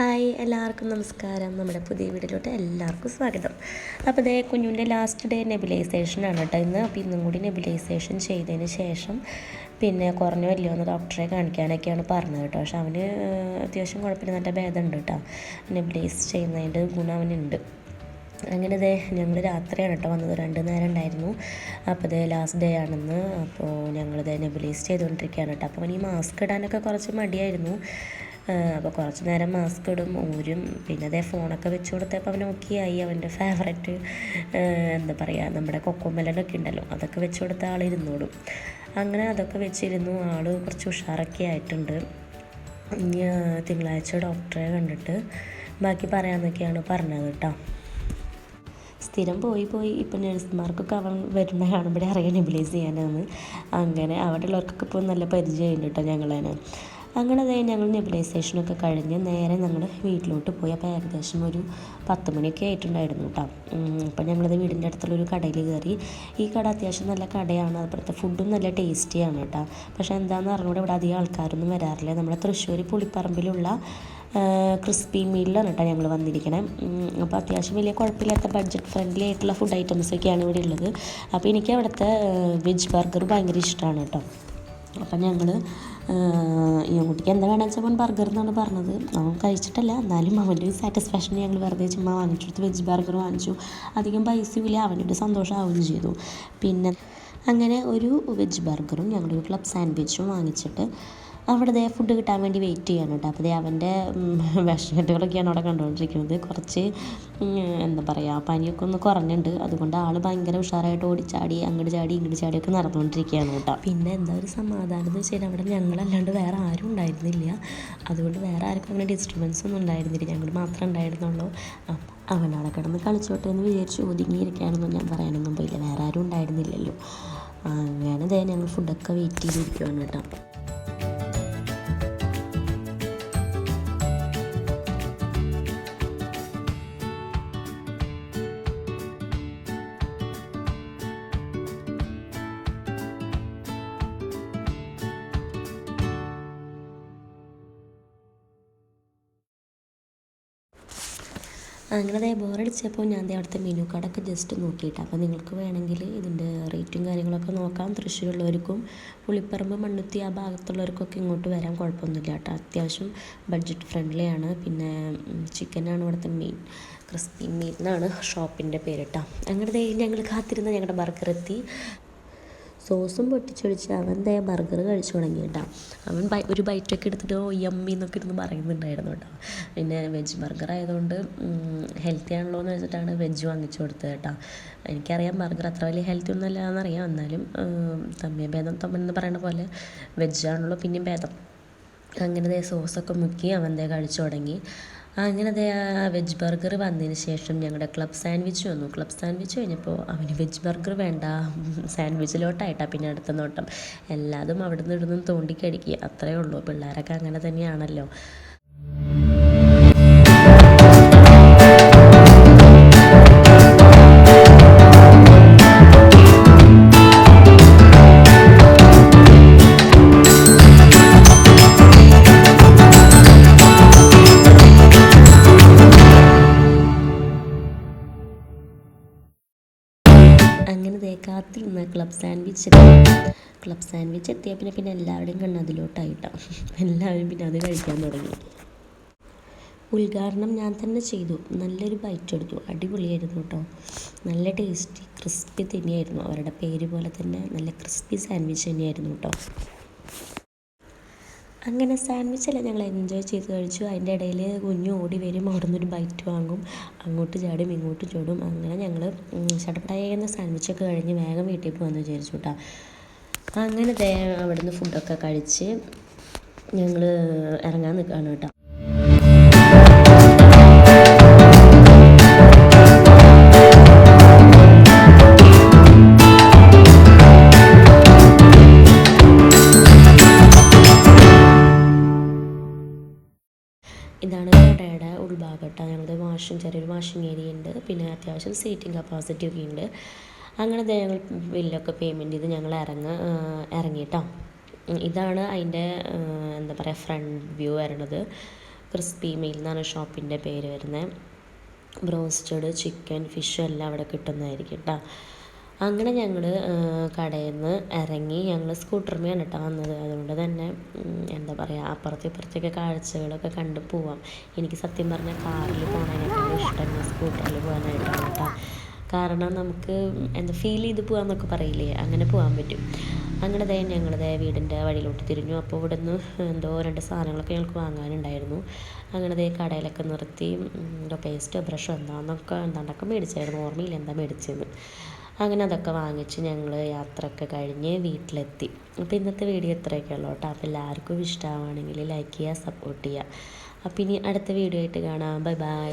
Hi എല്ലാവർക്കും നമസ്കാരം. നമ്മുടെ പുതിയ വീഡിയോയിലോട്ട് എല്ലാവർക്കും സ്വാഗതം. അപ്പോൾ അതേ കുഞ്ഞുന്റെ ലാസ്റ്റ് ഡേ നെബിലൈസേഷൻ ആണ് കേട്ടോ ഇന്ന്. അപ്പോൾ ഇന്നും കൂടി നെബിലൈസേഷൻ ചെയ്തതിന് ശേഷം പിന്നെ കുറഞ്ഞ വരില്ലോ എന്ന് ഡോക്ടറെ കാണിക്കാനൊക്കെയാണ് പറഞ്ഞത് കേട്ടോ. പക്ഷെ അവന് അത്യാവശ്യം കുഴപ്പമില്ല. നല്ല ഭേദമുണ്ട് കേട്ടോ. നെബിലൈസ് ചെയ്യുന്നതിന്റെ ഗുണം അവനുണ്ട്. അങ്ങനെ ദേ ഞങ്ങൾ രാത്രിയാണ് കേട്ടോ വന്നത്. രണ്ട് നേരം ഉണ്ടായിരുന്നു. അപ്പോൾ ദേ ലാസ്റ്റ് ഡേ ആണെന്ന് അപ്പോൾ ഞങ്ങളിതേ നെബുലൈസ് ചെയ്തുകൊണ്ടിരിക്കുകയാണ് കേട്ടോ. അപ്പോൾ അവന് ഈ മാസ്ക് ഇടാനൊക്കെ കുറച്ച് മടിയായിരുന്നു. അപ്പോൾ കുറച്ച് നേരം മാസ്ക് ഇടും ഊരും. പിന്നെ അതേ ഫോണൊക്കെ വെച്ച് കൊടുത്തപ്പോൾ അവൻ ഓക്കെ ആയി അവന്റെ ഫേവററ്റ് എന്താ പറയുക നമ്മുടെ കൊക്കോമലനൊക്കെ ഉണ്ടല്ലോ അതൊക്കെ വെച്ച് കൊടുത്ത ആൾ ഇരുന്നോളും. അങ്ങനെ അതൊക്കെ വെച്ചിരുന്നു. ആൾ കുറച്ച് ഉഷാറൊക്കെ ആയിട്ടുണ്ട്. തിങ്കളാഴ്ച ഡോക്ടറെ കണ്ടിട്ട് ബാക്കി പറയാമെന്നൊക്കെയാണ് പറഞ്ഞത് കേട്ടോ. സ്ഥിരം പോയി പോയി ഇപ്പം നഴ്സുമാർക്കൊക്കെ അവൻ വരുന്ന കാണുമ്പോഴേ അറിയാൻ നെബിലൈസ് ചെയ്യാനാണ് അങ്ങനെ അവിടെ ഉള്ളവർക്കൊക്കെ ഇപ്പോൾ നല്ല പരിചയമുണ്ട് കേട്ടോ ഞങ്ങളതിന് അങ്ങനെ അതേ ഞങ്ങൾ നെബിലൈസേഷനൊക്കെ കഴിഞ്ഞ് നേരെ ഞങ്ങൾ വീട്ടിലോട്ട് പോയി. അപ്പോൾ ഏകദേശം ഒരു പത്ത് മണിയൊക്കെ ആയിട്ടുണ്ടായിരുന്നു കേട്ടോ. അപ്പോൾ ഞങ്ങളത് വീടിന്റെ അടുത്തുള്ള ഒരു കടയിൽ കയറി. ഈ കട അത്യാവശ്യം നല്ല കടയാണ്. അതുപോലത്തെ ഫുഡും നല്ല ടേസ്റ്റിയാണ് കേട്ടോ. പക്ഷേ എന്താണെന്ന് അറിഞ്ഞുകൂടെ ഇവിടെ അധികം ആൾക്കാരൊന്നും വരാറില്ല. നമ്മുടെ തൃശ്ശൂർ പുളിപ്പറമ്പിലുള്ള ക്രിസ്പി മീലിലാണ് കേട്ടോ ഞങ്ങൾ വന്നിരിക്കണേ. അപ്പോൾ അത്യാവശ്യം വലിയ കുഴപ്പമില്ലാത്ത ബഡ്ജറ്റ് ഫ്രണ്ട്ലി ആയിട്ടുള്ള ഫുഡ് ഐറ്റംസ് ഒക്കെയാണ് ഇവിടെ ഉള്ളത്. അപ്പോൾ എനിക്ക് അവിടുത്തെ വെജ് ബർഗർ ഭയങ്കര ഇഷ്ടമാണ് കേട്ടോ. അപ്പം ഞങ്ങൾ ഈ കുട്ടിക്ക് എന്താ വേണമെന്ന് വെച്ചാൽ അവൻ ബർഗർ എന്നാണ് പറഞ്ഞത്. അവൻ കഴിച്ചിട്ടല്ല എന്നാലും അവന്റെ ഒരു സാറ്റിസ്ഫാക്ഷൻ ഞങ്ങൾ വെറുതെ ചുമ്മാ വാങ്ങിച്ചെടുത്ത് വെജ് ബർഗർ വാങ്ങിച്ചു. അധികം പൈസയില്ല അവന്റെ സന്തോഷമാവുകയും ചെയ്തു. പിന്നെ അങ്ങനെ ഒരു വെജ് ബർഗറും ഞങ്ങളുടെ ക്ലബ് സാൻഡ്വിച്ചും വാങ്ങിച്ചിട്ട് അവിടെ ദേ ഫുഡ് കിട്ടാൻ വേണ്ടി വെയിറ്റ് ചെയ്യാണ് കേട്ടോ അപ്പോൾ ദേ അവന്റെ വിഷമറ്റുകളൊക്കെയാണ് അവിടെ കണ്ടുകൊണ്ടിരിക്കുന്നത് കുറച്ച് എന്താ പറയുക പനിയൊക്കെ ഒന്ന് കുറഞ്ഞിട്ടുണ്ട് അതുകൊണ്ട് ആൾ ഭയങ്കര ഉഷാറായിട്ട് ഓടിച്ചാടി അങ്ങോട്ട് ചാടി ഇങ്ങോട്ട് ചാടിയൊക്കെ നടന്നുകൊണ്ടിരിക്കുകയാണ് കേട്ടോ പിന്നെ എന്താ ഒരു സമാധാനം എന്ന് വെച്ചാൽ അവിടെ ഞങ്ങളല്ലാണ്ട് വേറെ ആരും ഉണ്ടായിരുന്നില്ല. അതുകൊണ്ട് വേറെ ആർക്കും അങ്ങനെ ഡിസ്റ്റർബൻസ് ഒന്നും ഉണ്ടായിരുന്നില്ല. ഞങ്ങൾ മാത്രമേ ഉണ്ടായിരുന്നുള്ളൂ. അപ്പം അവനവിടെ കിടന്ന് കളിച്ചോട്ടെ എന്ന് വിചാരിച്ച് ഒതുങ്ങിയിരിക്കുകയാണെന്നും ഞാൻ പറയാനൊന്നും പോയില്ല. വേറെ ആരും ഉണ്ടായിരുന്നില്ലല്ലോ. അങ്ങനെ ദേ ഞങ്ങൾ ഫുഡൊക്കെ വെയിറ്റ് ചെയ്തിരിക്കുവാണ് കേട്ടോ അങ്ങനെ ദേ ബോറടിച്ചപ്പോൾ ഞാൻ അവിടുത്തെ മെനു കാർഡൊക്കെ ജസ്റ്റ് നോക്കിയിട്ട്. അപ്പോൾ നിങ്ങൾക്ക് വേണമെങ്കിൽ ഇതിന്റെ റേറ്റും കാര്യങ്ങളൊക്കെ നോക്കാം. തൃശ്ശൂരുള്ളവർക്കും പുളിപ്പറമ്പ് മണ്ണുത്തി ആ ഭാഗത്തുള്ളവർക്കൊക്കെ ഇങ്ങോട്ട് വരാൻ കുഴപ്പമൊന്നുമില്ല കേട്ടോ. അത്യാവശ്യം ബഡ്ജറ്റ് ഫ്രണ്ട്ലി ആണ്. പിന്നെ ചിക്കനാണ് ഇവിടുത്തെ മെയിൻ ക്രിസ്പി മീറ്റ് എന്നാണ് ഷോപ്പിന്റെ പേര് കേട്ടോ. അങ്ങനെ ഞങ്ങൾ കാത്തിരുന്ന ഞങ്ങളുടെ ബർഗർ എത്തി. സോസും പൊട്ടിച്ചൊഴിച്ച് അവൻ ദേ ബർഗർ കഴിച്ചു തുടങ്ങി കേട്ടോ. അവൻ ഒരു ബൈറ്റൊക്കെ എടുത്തിട്ട് ഓ യമ്മി എന്നൊക്കെ ഇരുന്ന് പറയുന്നുണ്ടായിരുന്നു കേട്ടോ. പിന്നെ വെജ് ബർഗർ ആയതുകൊണ്ട് ഹെൽത്തി ആണല്ലോ എന്ന് വെച്ചിട്ടാണ് വെജ് വാങ്ങിച്ചു കൊടുത്തത് കേട്ടോ. എനിക്കറിയാം ബർഗർ അത്ര വലിയ ഹെൽത്തി ഒന്നും അല്ല എന്നറിയാം എന്നാലും തമ്മിയ ഭേദം തമ്മെന്ന് പറയുന്ന പോലെ വെജ് ആണല്ലോ പിന്നെയും ഭേദം. അങ്ങനെ ദേ സോസൊക്കെ മുക്കി അവൻ ദേ കഴിച്ചു തുടങ്ങി. അങ്ങനെ അതേ ആ വെജ് ബർഗർ വന്നതിന് ശേഷം ഞങ്ങളുടെ ക്ലബ് സാൻഡ്വിച്ച് വന്നു. ക്ലബ് സാൻഡ്വിച്ച് കഴിഞ്ഞപ്പോൾ അവന് വെജ് ബർഗർ വേണ്ട. സാൻഡ്വിച്ചിലോട്ടായിട്ടാണ് പിന്നെ അടുത്ത നോട്ടം. എല്ലാതും അവിടെ നിന്ന് ഇവിടുന്ന് തോണ്ടിക്കടിക്കുക അത്രയേ ഉള്ളൂ. പിള്ളേരൊക്കെ അങ്ങനെ തന്നെയാണല്ലോ. അങ്ങനെ ദേ കാത്തിരുന്ന ക്ലബ് സാൻഡ്വിച്ച് ക്ലബ് സാൻഡ്വിച്ച് എത്തിയ പിന്നെ പിന്നെ എല്ലാവരുടെയും കണ്ണ് അതിലോട്ടായിട്ടാണ് എല്ലാവരും പിന്നെ അത് കഴിക്കാൻ തുടങ്ങി. ഉദ്ഘാടനം ഞാൻ തന്നെ ചെയ്തു. നല്ലൊരു ബൈറ്റ് എടുത്തു. അടിപൊളിയായിരുന്നു കേട്ടോ നല്ല ടേസ്റ്റി ക്രിസ്പി തന്നെയായിരുന്നു. അവരുടെ പേര് പോലെ തന്നെ നല്ല ക്രിസ്പി സാൻഡ്വിച്ച് തന്നെയായിരുന്നു കേട്ടോ അങ്ങനെ സാൻഡ്വിച്ച് എല്ലാം ഞങ്ങൾ എൻജോയ് ചെയ്ത് കഴിച്ചു. അതിന്റെ ഇടയിൽ കുഞ്ഞു ഓടി വരും. അവിടെ നിന്നൊരു ബൈറ്റ് വാങ്ങും. അങ്ങോട്ട് ചാടും ഇങ്ങോട്ട് ചാടും. അങ്ങനെ ഞങ്ങൾ ചടപടായുന്ന സാൻഡ്വിച്ചൊക്കെ കഴിഞ്ഞ് വേഗം വീട്ടിൽ പോകാമെന്ന് വിചാരിച്ചു കേട്ടോ അങ്ങനെ അവിടുന്ന് ഫുഡൊക്കെ കഴിച്ച് ഞങ്ങൾ ഇറങ്ങാൻ നിൽക്കുകയാണ് കേട്ടോ ഇതാണ് കടയുടെ ഉൾഭാഗം കേട്ടോ ഞങ്ങളുടെ വാഷിംഗ് ചെറിയൊരു വാഷിംഗ് ഏരിയ ഉണ്ട് പിന്നെ അത്യാവശ്യം സീറ്റിംഗ് കപ്പാസിറ്റി ഒക്കെ ഉണ്ട് അങ്ങനെ ഞങ്ങൾ ബില്ലൊക്കെ പേയ്മെന്റ് ചെയ്ത് ഞങ്ങൾ ഇറങ്ങ ഇറങ്ങിയിട്ടോ ഇതാണ് അതിന്റെ എന്താ പറയുക ഫ്രണ്ട് വ്യൂ വരണത്. ക്രിസ്പി മീൽ എന്നാണ് ഷോപ്പിന്റെ പേര് വരുന്നത് ബ്രോസ്റ്റഡ് ചിക്കൻ ഫിഷ് എല്ലാം അവിടെ കിട്ടുന്നതായിരിക്കും കേട്ടോ അങ്ങനെ ഞങ്ങൾ കടയിൽ നിന്ന് ഇറങ്ങി ഞങ്ങൾ സ്കൂട്ടർമേ കേട്ടോ വന്നത്. അതുകൊണ്ട് തന്നെ എന്താ പറയുക അപ്പുറത്തും ഇപ്പുറത്തൊക്കെ കാഴ്ചകളൊക്കെ കണ്ട് പോവാം. എനിക്ക് സത്യം പറഞ്ഞാൽ കാറിൽ പോകാനായിട്ടാണ് ഇഷ്ടം സ്കൂട്ടറിൽ പോകാനായിട്ടാണ് കേട്ടോ കാരണം നമുക്ക് എന്താ ഫീൽ ചെയ്ത് പോകാമെന്നൊക്കെ പറയില്ലേ അങ്ങനെ പോകാൻ പറ്റും. അങ്ങനെ ദേ ഞങ്ങൾ ദേ വീടിന്റെ വഴിയിലോട്ട് തിരിഞ്ഞു. അപ്പോൾ ഇവിടെ നിന്ന് എന്തോ രണ്ട് സാധനങ്ങളൊക്കെ ഞങ്ങൾക്ക് വാങ്ങാനുണ്ടായിരുന്നു. അങ്ങനെ ദേ കടയിലൊക്കെ നിർത്തി എന്തോ പേസ്റ്റോ ബ്രഷോ എന്താണെന്നൊക്കെ എന്താണ്ടൊക്കെ മേടിച്ചായിരുന്നു. ഓർമ്മയില്ല എന്താ മേടിച്ചതെന്ന് അങ്ങനെ അതൊക്കെ വാങ്ങിച്ച് ഞങ്ങൾ യാത്രയൊക്കെ കഴിഞ്ഞ് വീട്ടിലെത്തി. അപ്പോൾ ഇന്നത്തെ വീഡിയോ ഇത്രയൊക്കെ ഉള്ളൂ കേട്ടോ. അപ്പോൾ എല്ലാവർക്കും ഇഷ്ടമാവുകയാണെങ്കിൽ ലൈക്ക് ചെയ്യുക സപ്പോർട്ട് ചെയ്യുക. അപ്പോൾ ഇനി അടുത്ത വീഡിയോ ആയിട്ട് കാണാം. Bye bye